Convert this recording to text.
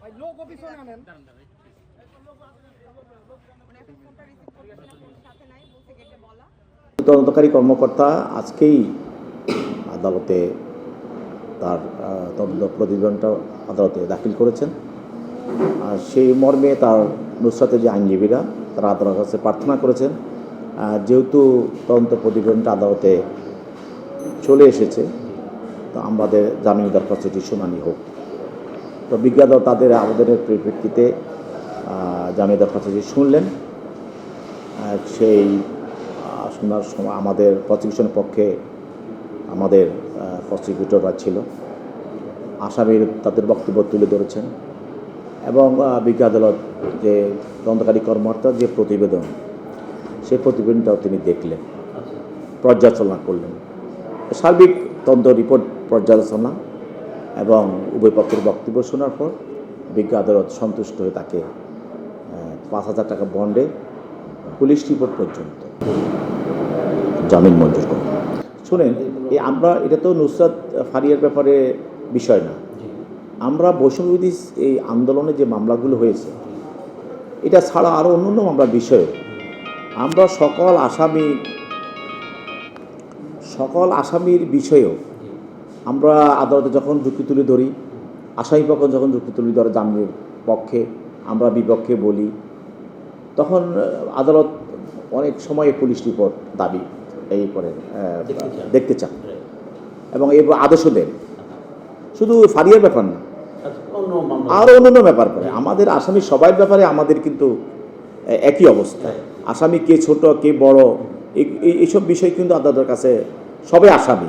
ভাই লোক অফিসে আনেন। তদন্তকারী কর্মকর্তা আজকেই আদালতে তার তদন্ত প্রতিবেদনটা আদালতে দাখিল করেছেন। আর সেই মর্মে তার নুসরাতের যে আইনজীবীরা, তারা আদালতের কাছে প্রার্থনা করেছেন। যেহেতু তদন্ত প্রতিবেদনটা আদালতে চলে এসেছে আমাদের জামিন দরখাস্তটি শুনানি হোক। তো বিজ্ঞ আদালত তাদের আবেদনের পরিপ্রেক্ষিতে জামিন দরখাস্তটি শুনলেন। সেই শোনার সময় আমাদের প্রসিকিউশনের পক্ষে আমাদের প্রসিকিউটররা ছিল। আসামির তাদের বক্তব্য তুলে ধরেছেন। এবং বিজ্ঞ আদালত যে তদন্তকারী কর্মকর্তার যে প্রতিবেদন সেই প্রতিবেদনটাও তিনি দেখলেন। পর্যালোচনা করলেন। সার্বিক তদন্ত রিপোর্ট পর্যালোচনা এবং উভয় পক্ষের বক্তব্য শোনার পর বিজ্ঞ আদালত সন্তুষ্ট হয়ে তাকে পাঁচ হাজার টাকা বন্ডে পুলিশ রিপোর্ট পর্যন্ত জামিন মঞ্জুর করুন। শোনেন এই আমরা এটা তো নুসরাত ফারিয়ার ব্যাপারে বিষয় না। আমরা বৈষম্যবিধি এই আন্দোলনে যে মামলাগুলো হয়েছে এটা ছাড়া আরও অন্যান্য মামলার বিষয়ে আমরা সকল আসামি সকল আসামির বিষয়েও আমরা আদালতে যখন যুক্তি তুলে ধরি আসামি পক্ষ যখন যুক্তি তুলে ধরে জামিনের পক্ষে আমরা বিপক্ষে বলি তখন আদালত অনেক সময় পুলিশ রিপোর্ট দাবি এই করেন দেখতে চান। এবং এই আদেশও দেন। শুধু ফারিয়ার ব্যাপার না আরও অন্যান্য ব্যাপার করে। আমাদের আসামি সবাই ব্যাপারে আমাদের কিন্তু একই অবস্থা। আসামি কে ছোট কে বড় এই- এই- এইসব বিষয় কিন্তু আদালতের কাছে সবাই আসামি।